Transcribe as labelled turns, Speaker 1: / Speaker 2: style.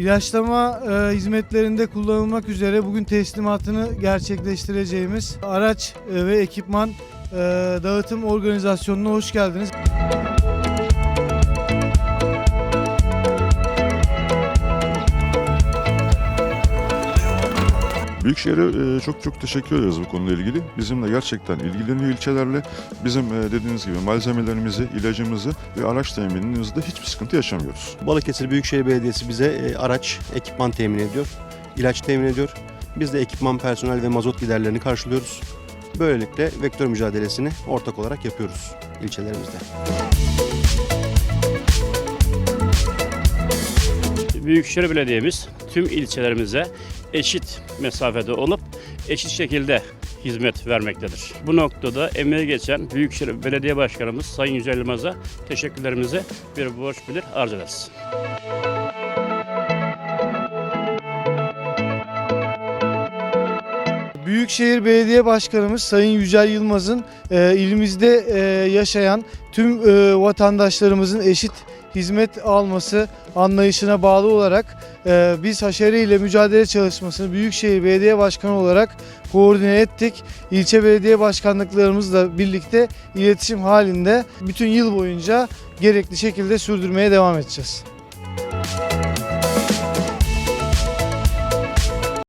Speaker 1: İlaçlama e, hizmetlerinde kullanılmak üzere bugün teslimatını gerçekleştireceğimiz araç e, ve ekipman e, dağıtım organizasyonuna hoş geldiniz.
Speaker 2: Büyükşehir'e e, çok çok teşekkür ederiz bu konuyla ilgili. Bizimle gerçekten ilgileniyor ilçelerle. Bizim e, dediğiniz gibi malzemelerimizi, ilacımızı ve araç teminimizde hiçbir sıkıntı yaşamıyoruz.
Speaker 3: Balıkesir Büyükşehir Belediyesi bize e, araç, ekipman temin ediyor, ilaç temin ediyor. Biz de ekipman, personel ve mazot giderlerini karşılıyoruz. Böylelikle vektör mücadelesini ortak olarak yapıyoruz ilçelerimizde.
Speaker 4: Büyükşehir Belediye'miz tüm ilçelerimize eşit mesafede olup eşit şekilde hizmet vermektedir. Bu noktada emeği geçen Büyükşehir Belediye Başkanımız Sayın Yücel Yılmaz'a teşekkürlerimizi bir borç bilir arz ederiz.
Speaker 1: Büyükşehir Belediye Başkanımız Sayın Yücel Yılmaz'ın e, ilimizde e, yaşayan tüm e, vatandaşlarımızın eşit hizmet alması anlayışına bağlı olarak e, biz haşere ile mücadele çalışmasını Büyükşehir Belediye Başkanı olarak koordine ettik. İlçe belediye başkanlıklarımızla birlikte iletişim halinde bütün yıl boyunca gerekli şekilde sürdürmeye devam edeceğiz.